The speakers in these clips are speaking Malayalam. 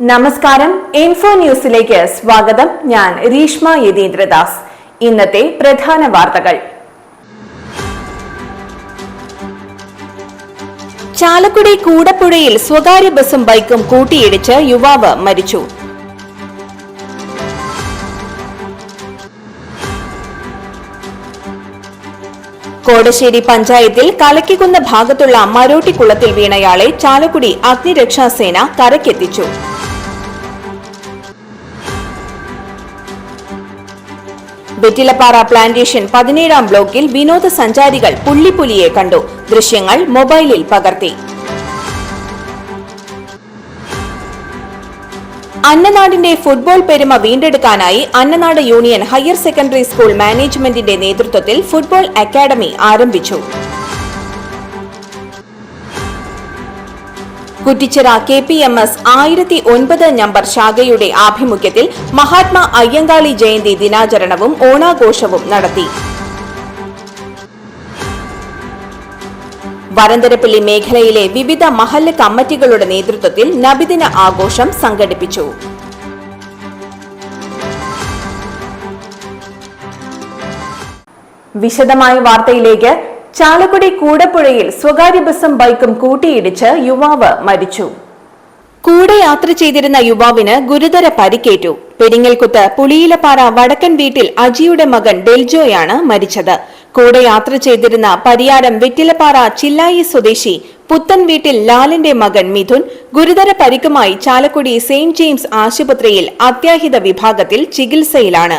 നമസ്കാരം. ഇൻഫോ ന്യൂസിലേക്ക് സ്വാഗതം. ഞാൻ രീഷ്മ യതീന്ദ്രദാസ്. ഇന്നത്തെ പ്രധാന വാർത്തകൾ. ചാലക്കുടി കൂടപ്പുഴയിൽ സ്വകാര്യ ബസും ബൈക്കും കൂട്ടിയിടിച്ച് യുവാവ് മരിച്ചു. കോടശ്ശേരി പഞ്ചായത്തിൽ കലക്കിക്കുന്ന ഭാഗത്തുള്ള മരോട്ടിക്കുളത്തിൽ വീണയാളെ ചാലക്കുടി അഗ്നിരക്ഷാസേന കരക്കെത്തിച്ചു വെറ്റിലപ്പാറ പ്ലാന്റേഷൻ പതിനേഴാം ബ്ലോക്കിൽ വിനോദസഞ്ചാരികൾ പുള്ളിപ്പുലിയെ കണ്ടു. ദൃശ്യങ്ങൾ മൊബൈലിൽ പകർത്തി. അന്നനാടിന്റെ ഫുട്ബോൾ പെരുമ വീണ്ടെടുക്കാനായി Annanad union higher secondary school മാനേജ്മെന്റിന്റെ നേതൃത്വത്തിൽ ഫുട്ബോൾ അക്കാദമി ആരംഭിച്ചു. Kuttichira K P M S ആയിരത്തി ഒൻപത് നമ്പർ ശാഖയുടെ ആഭിമുഖ്യത്തിൽ മഹാത്മാ അയ്യങ്കാളി ജയന്തി ദിനാചരണവും ഓണാഘോഷവും നടത്തി. വരന്തരപ്പള്ളി മേഖലയിലെ വിവിധ മഹല്ല് കമ്മിറ്റികളുടെ നേതൃത്വത്തിൽ നബിദിന ആഘോഷം സംഘടിപ്പിച്ചു. വിശദമായ വാർത്തയിലേക്ക് ചാലക്കുടി കൂടപ്പുഴയിൽ സ്വകാര്യ ബസും ബൈക്കും കൂട്ടിയിടിച്ച് യുവാവ് മരിച്ചു. കൂടെ യാത്ര ചെയ്തിരുന്ന യുവാവിന് ഗുരുതര പരിക്കേറ്റു. പെരിങ്ങൽകുത്ത് പുളിയിലപ്പാറ വടക്കൻ വീട്ടിൽ അജിയുടെ മകൻ ഡെൽജോയാണ് മരിച്ചത്. കൂടെ യാത്ര ചെയ്തിരുന്ന പരിയാരം വെറ്റിലപ്പാറ ചില്ലായി സ്വദേശി പുത്തൻ വീട്ടിൽ ലാലിന്റെ മകൻ മിഥുൻ ഗുരുതര പരിക്കുമായി ചാലക്കുടി സെയിന്റ് ജെയിംസ് ആശുപത്രിയിൽ അത്യാഹിത വിഭാഗത്തിൽ ചികിത്സയിലാണ്.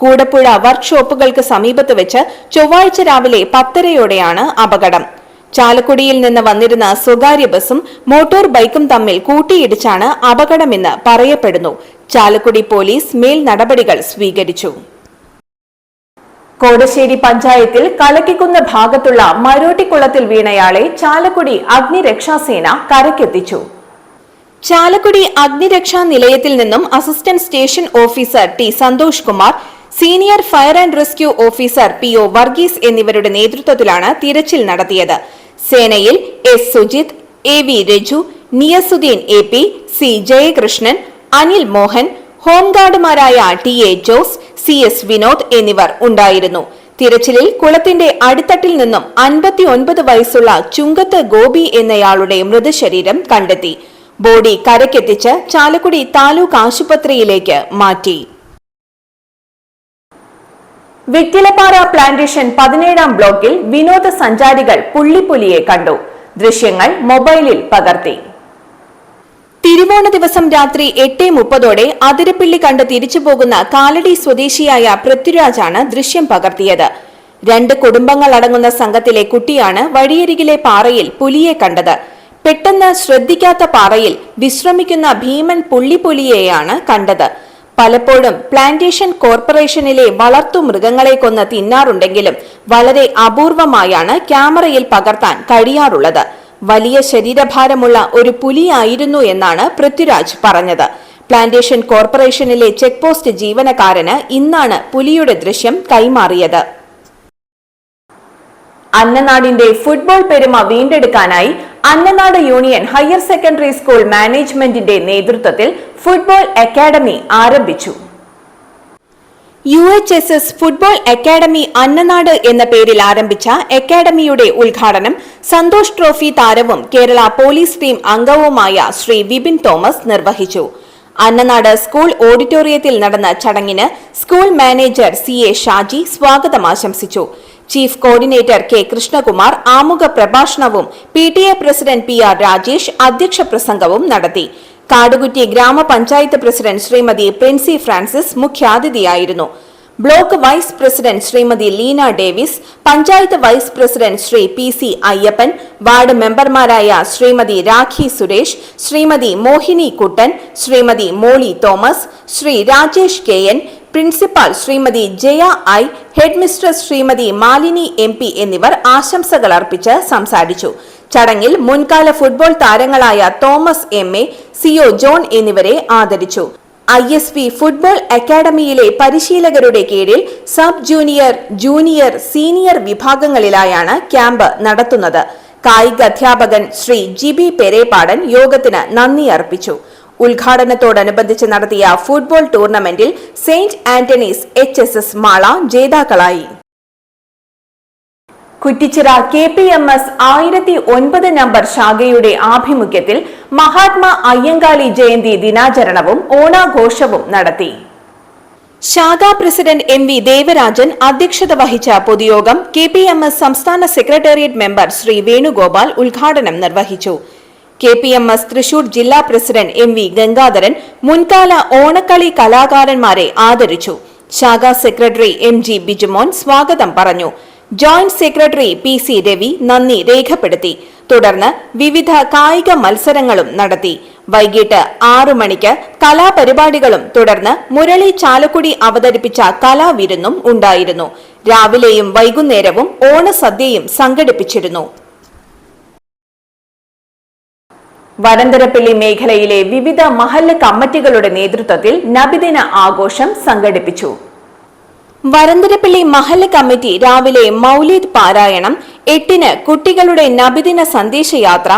കൂടപ്പുഴ വർക്ക്ഷോപ്പുകൾക്ക് സമീപത്ത് വെച്ച് ചൊവ്വാഴ്ച രാവിലെ പത്തരയോടെയാണ് അപകടം. ചാലക്കുടിയിൽ നിന്ന് വന്നിരുന്ന സ്വകാര്യ ബസും മോട്ടോർ ബൈക്കും തമ്മിൽ കൂട്ടിയിടിച്ചാണ് അപകടമെന്ന് പറയപ്പെടുന്നു. ചാലക്കുടി പോലീസ് മേൽ നടപടികൾ സ്വീകരിച്ചു. കോടശ്ശേരി പഞ്ചായത്തിൽ കലക്കിക്കുന്ന ഭാഗത്തുള്ള മരോട്ടിക്കുളത്തിൽ വീണയാളെ ചാലക്കുടി അഗ്നിരക്ഷാസേന കരക്കെത്തിച്ചു ചാലക്കുടി അഗ്നിരക്ഷാ നിലയത്തിൽ നിന്നും assistant station officer T Santhosh Kumar senior fire and rescue officer P O Varghese എന്നിവരുടെ നേതൃത്വത്തിലാണ് തിരച്ചിൽ നടത്തിയത്. സേനയിൽ S Sujith A V Raju Niyasudheen A P C Jayakrishnan Anil Mohan ഹോംഗാർഡുമാരായ T A Jose C S Vinod എന്നിവർ ഉണ്ടായിരുന്നു. തിരച്ചിലിൽ കുളത്തിന്റെ അടിത്തട്ടിൽ നിന്നും അൻപത്തി ഒൻപത് വയസ്സുള്ള ചുങ്കത്ത് ഗോപി എന്നയാളുടെ മൃതശരീരം കണ്ടെത്തി. ബോഡി കരക്കെത്തിച്ച് ചാലക്കുടി താലൂക്ക് ആശുപത്രിയിലേക്ക് മാറ്റി. വിറ്റിലപ്പാറ പ്ലാന്റേഷൻ പതിനേഴാം ബ്ലോക്കിൽ വിനോദസഞ്ചാരികൾ പുള്ളിപ്പുലിയെ കണ്ടു. ദൃശ്യങ്ങൾ മൊബൈലിൽ പകർത്തി. തിരുവോണ ദിവസം രാത്രി എട്ട് മുപ്പതോടെ അതിരപ്പിള്ളി കണ്ട് തിരിച്ചു പോകുന്ന കാലടി സ്വദേശിയായ പൃഥ്വിരാജാണ് ദൃശ്യം പകർത്തിയത്. രണ്ട് കുടുംബങ്ങൾ അടങ്ങുന്ന സംഘത്തിലെ കുട്ടിയാണ് വഴിയരികിലെ പാറയിൽ പുലിയെ കണ്ടത്. പെട്ടെന്ന് ശ്രദ്ധിക്കാത്ത പാറയിൽ വിശ്രമിക്കുന്ന ഭീമൻ പുള്ളിപ്പുലിയെയാണ് കണ്ടത്. പലപ്പോഴും പ്ലാന്റേഷൻ കോർപ്പറേഷനിലെ വളർത്തു മൃഗങ്ങളെ കൊന്ന് തിന്നാറുണ്ടെങ്കിലും വളരെ അപൂർവമായാണ് ക്യാമറയിൽ പകർത്താൻ കഴിയാറുള്ളത്. വലിയ ശരീരഭാരമുള്ള ഒരു പുലിയായിരുന്നു എന്നാണ് പൃഥ്വിരാജ് പറഞ്ഞത്. പ്ലാന്റേഷൻ കോർപ്പറേഷനിലെ ചെക്ക് പോസ്റ്റ് ജീവനക്കാരന് ഇന്നാണ് പുലിയുടെ ദൃശ്യം കൈമാറിയത്. അന്നനാടിന്റെ ഫുട്ബോൾ പെരുമ വീണ്ടെടുക്കാനായി Annanad union higher secondary school മാനേജ്മെന്റിന്റെ നേതൃത്വത്തിൽ ഫുട്ബോൾ അക്കാദമി ആരംഭിച്ചു. U H S S football academy Annanad എന്ന പേരിൽ ആരംഭിച്ച അക്കാദമിയുടെ ഉദ്ഘാടനം സന്തോഷ് ട്രോഫി താരവും കേരള പോലീസ് ടീം അംഗവുമായ ശ്രീ വിപിൻ തോമസ് നിർവഹിച്ചു. അന്നനാട് സ്കൂൾ ഓഡിറ്റോറിയത്തിൽ നടന്ന ചടങ്ങിന് school manager C A Shaji സ്വാഗതം ആശംസിച്ചു. ചീഫ് കോർഡിനേറ്റർ കെ കൃഷ്ണകുമാർ ആമുഖ പ്രഭാഷണവും P T A president P R Rajesh അധ്യക്ഷ പ്രസംഗവും നടത്തി. കാടുകുറ്റി ഗ്രാമപഞ്ചായത്ത് president Shrimati Princy Francis മുഖ്യാതിഥിയായിരുന്നു. Block vice president Shrimati Leena Davis panchayat vice president Shri P C Ayyappan ward മെമ്പർമാരായ Shrimati Rakhi Suresh Shrimati Mohini Kuttan Shrimati Molly Thomas Shri Rajesh K N principal Shrimati Jaya I headmistress Shrimati Malini M P എന്നിവർ ആശംസകൾ അർപ്പിച്ച് സംസാരിച്ചു. ചടങ്ങിൽ മുൻകാല ഫുട്ബോൾ താരങ്ങളായ Thomas M A C O John എന്നിവരെ ആദരിച്ചു. ഐ എസ് പി ഫുട്ബോൾ അക്കാദമിയിലെ പരിശീലകരുടെ കീഴിൽ സബ് ജൂനിയർ ജൂനിയർ സീനിയർ വിഭാഗങ്ങളിലായാണ് ക്യാമ്പ് നടത്തുന്നത്. കായിക അധ്യാപകൻ ശ്രീ ജിബി പെരേപാടൻ യോഗത്തിന് നന്ദി അർപ്പിച്ചു. ഉദ്ഘാടനത്തോടനുബന്ധിച്ച് നടത്തിയ ഫുട്ബോൾ ടൂർണമെന്റിൽ saint Antony's H S S Mala ജേതാക്കളായി. Kuttichira K P M S ആയിരത്തി ഒൻപത് നമ്പർ ശാഖയുടെ ആഭിമുഖ്യത്തിൽ മഹാത്മാ അയ്യങ്കാളി ജയന്തി ദിനാചരണവും ഓണാഘോഷവും നടത്തി. ശാഖാ പ്രസിഡന്റ് എം വി ദേവരാജൻ അധ്യക്ഷത വഹിച്ച പൊതുയോഗം കെ പി എം എസ് സംസ്ഥാന സെക്രട്ടേറിയറ്റ് മെമ്പർ ശ്രീ വേണുഗോപാൽ ഉദ്ഘാടനം നിർവഹിച്ചു. K P M S Thrissur ജില്ലാ പ്രസിഡന്റ് എം വി ഗംഗാധരൻ മുൻകാല ഓണക്കളി കലാകാരന്മാരെ ആദരിച്ചു. ശാഖാ സെക്രട്ടറി എം ജി ബിജുമോൻ സ്വാഗതം പറഞ്ഞു. Joint secretary P C Ravi നന്ദി രേഖപ്പെടുത്തി. തുടർന്ന് വിവിധ കായിക മത്സരങ്ങളും നടത്തി. വൈകിട്ട് ആറു മണിക്ക് കലാപരിപാടികളും തുടർന്ന് മുരളി ചാലക്കുടി അവതരിപ്പിച്ച കലാവിരുന്നും ഉണ്ടായിരുന്നു. രാവിലെയും വൈകുന്നേരവും ഓണസദ്യയും സംഘടിപ്പിച്ചിരുന്നു. വരന്തരപ്പള്ളി മേഖലയിലെ വിവിധ മഹല്ല് കമ്മിറ്റികളുടെ നേതൃത്വത്തിൽ നബിദിന ആഘോഷം സംഘടിപ്പിച്ചു. വരന്തരപ്പള്ളി മഹല്ല് കമ്മിറ്റി രാവിലെ മൗലീദ് പാരായണം എട്ടിന് കുട്ടികളുടെ നബിദിന സന്ദേശയാത്ര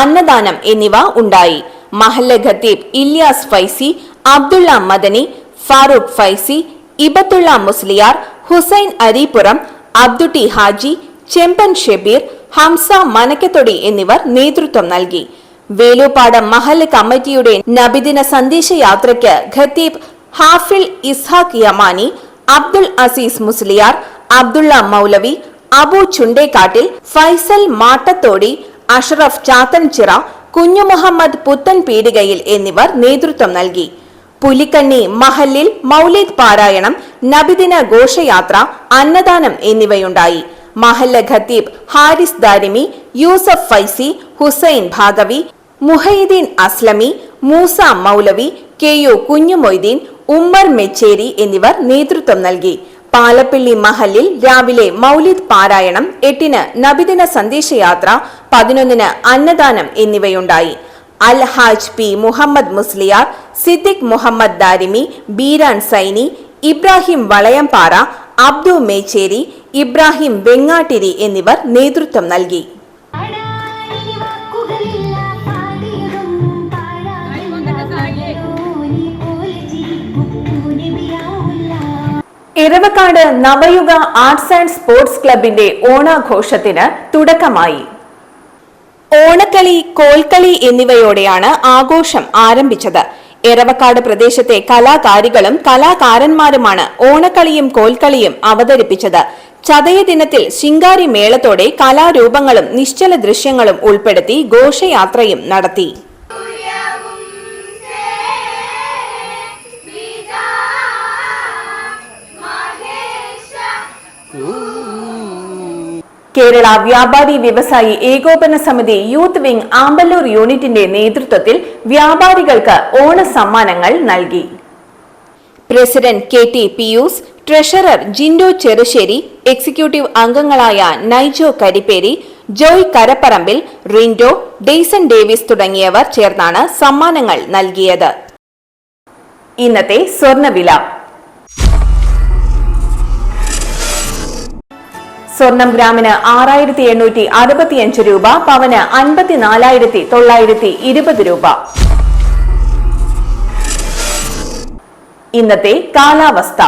അന്നദാനം എന്നിവ ഉണ്ടായി. മഹല്ല് ഖത്തീബ് ഇല്യാസ് ഫൈസി അബ്ദുള്ള മദനി ഫാറൂഖ് ഫൈസി ഇബത്തുള്ള മുസ്ലിയാർ ഹുസൈൻ അരീപുറം അബ്ദുട്ടി ഹാജി ചെമ്പൻ ഷെബീർ ഹംസ മനക്കത്തൊടി എന്നിവർ നേതൃത്വം നൽകി. വേലൂപ്പാടം മഹൽ കമ്മിറ്റിയുടെ നബിദിന സന്ദേശയാത്രയ്ക്ക് ഖത്തീബ് ഹാഫിൽ ഇസ്ഹാഖ് യമാനി അബ്ദുൾ അസീസ് മുസ്ലിയാർ അബ്ദുള്ള മൗലവി അബു ചുണ്ടേക്കാട്ടിൽ ഫൈസൽ മാട്ടത്തോടി അഷറഫ് ചാത്തൻചിറ കുഞ്ഞു മുഹമ്മദ് പുത്തൻ പീടികയിൽ എന്നിവർ നേതൃത്വം നൽകി. പുലിക്കണ്ണി മഹല്ലിൽ മൗലീദ് പാരായണം നബിദിന ഘോഷയാത്ര അന്നദാനം എന്നിവയുണ്ടായി. മഹല്ല ഖത്തീബ് ഹാരിസ് ദാരിമി യൂസഫ് ഫൈസി ഹുസൈൻ ഭാഗവി മുഹൈദ്ദീൻ അസ്ലമി മൂസ മൗലവി കെ യു കുഞ്ഞുമൊയ്തീൻ ഉമ്മർ മെച്ചേരി എന്നിവർ നേതൃത്വം നൽകി. പാലപ്പിള്ളി മഹലിൽ രാവിലെ മൗലിദ് പാരായണം എട്ടിന് നബിദിന സന്ദേശയാത്ര പതിനൊന്നിന് അന്നദാനം എന്നിവയുണ്ടായി. അൽ ഹാജ് പി മുഹമ്മദ് മുസ്ലിയാർ സിദ്ദിഖ് മുഹമ്മദ് ദാരിമി ബീരാൻ സൈനി ഇബ്രാഹിം വളയംപാറ അബ്ദു മേച്ചേരി ഇബ്രാഹിം വെങ്ങാട്ടിരി എന്നിവർ നേതൃത്വം നൽകി. Iravakkad Navayuga arts and sports ക്ലബിന്റെ ഓണാഘോഷത്തിന് തുടക്കമായി. ഓണക്കളി കോൽക്കളി എന്നിവയോടെയാണ് ആഘോഷം ആരംഭിച്ചത്. എരവക്കാട് പ്രദേശത്തെ കലാകാരികളും കലാകാരന്മാരുമാണ് ഓണക്കളിയും കോൽക്കളിയും അവതരിപ്പിച്ചത്. ചതയ ദിനത്തിൽ ശിങ്കാരി മേളത്തോടെ കലാരൂപങ്ങളും നിശ്ചല ദൃശ്യങ്ങളും ഉൾപ്പെടുത്തി ഘോഷയാത്രയും നടത്തി. കേരള വ്യാപാരി വ്യവസായി ഏകോപന സമിതി യൂത്ത് വിംഗ് ആമ്പല്ലൂർ യൂണിറ്റിന്റെ നേതൃത്വത്തിൽ വ്യാപാരികൾക്ക് ഓണ സമ്മാനങ്ങൾ നൽകി. President K T Pius treasurer Jindo Cherussery executive അംഗങ്ങളായ നൈജോ കരിപ്പേരി ജോയ് കരപ്പറമ്പിൽ റിൻഡോ ഡെയ്സൺ ഡേവിസ് തുടങ്ങിയവർ ചേർന്നാണ് സമ്മാനങ്ങൾ നൽകിയത്. ഇന്നത്തെ സ്വർണവില. സ്വർണം ഗ്രാമിന് ആറായിരത്തി എണ്ണൂറ്റി അറുപത്തിയഞ്ച് രൂപ പവന് അൻപത്തിനാലായിരത്തി തൊള്ളായിരത്തി ഇരുപത് രൂപ. ഇന്നത്തെ കാലാവസ്ഥ.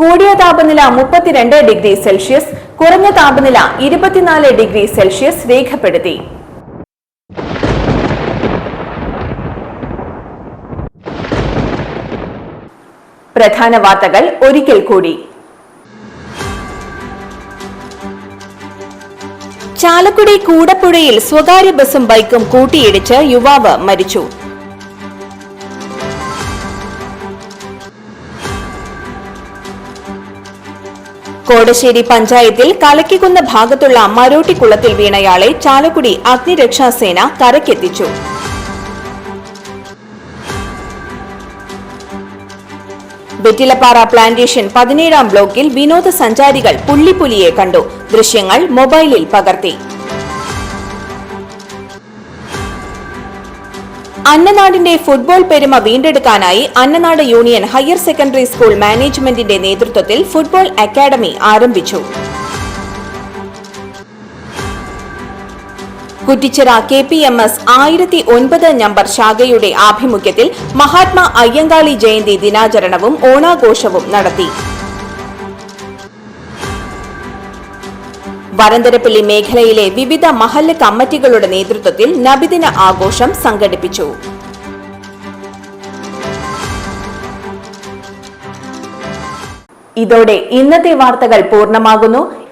കൂടിയ താപനില മുപ്പത്തിരണ്ട് ഡിഗ്രി സെൽഷ്യസ് കുറഞ്ഞ താപനില ഇരുപത്തിനാല് ഡിഗ്രി സെൽഷ്യസ് രേഖപ്പെടുത്തി. പ്രധാന വാർത്തകൾ ഒരിക്കൽ കൂടി. ചാലക്കുടി കൂടപ്പുഴയിൽ സ്വകാര്യ ബസും ബൈക്കും കൂട്ടിയിടിച്ച് യുവാവ് മരിച്ചു. കോടശ്ശേരി പഞ്ചായത്തിൽ കലക്കിക്കുന്ന ഭാഗത്തുള്ള മരോട്ടിക്കുളത്തിൽ വീണയാളെ ചാലക്കുടി അഗ്നിരക്ഷാസേന കരക്കെത്തിച്ചു വെറ്റിലപ്പാറ പ്ലാന്റേഷൻ പതിനേഴാം ബ്ലോക്കിൽ വിനോദസഞ്ചാരികൾ പുള്ളിപ്പുലിയെ കണ്ടു. ദൃശ്യങ്ങൾ മൊബൈലിൽ പകർത്തി. അന്നനാടിന്റെ ഫുട്ബോൾ പെരുമ വീണ്ടെടുക്കാനായി Annanad union higher secondary school മാനേജ്മെന്റിന്റെ നേതൃത്വത്തിൽ ഫുട്ബോൾ അക്കാദമി ആരംഭിച്ചു. Kuttichira K P M S ആയിരത്തി ഒൻപത് നമ്പർ ശാഖയുടെ ആഭിമുഖ്യത്തിൽ മഹാത്മാ അയ്യങ്കാളി ജയന്തി ദിനാചരണവും ഓണാഘോഷവും നടത്തി. വരന്തരപ്പള്ളി മേഖലയിലെ വിവിധ മഹല്ല് കമ്മിറ്റികളുടെ നേതൃത്വത്തിൽ നബിദിന ആഘോഷം സംഘടിപ്പിച്ചു. ഇതോടെ ഇന്നത്തെ വാർത്തകൾ പൂർണമാകുന്നു.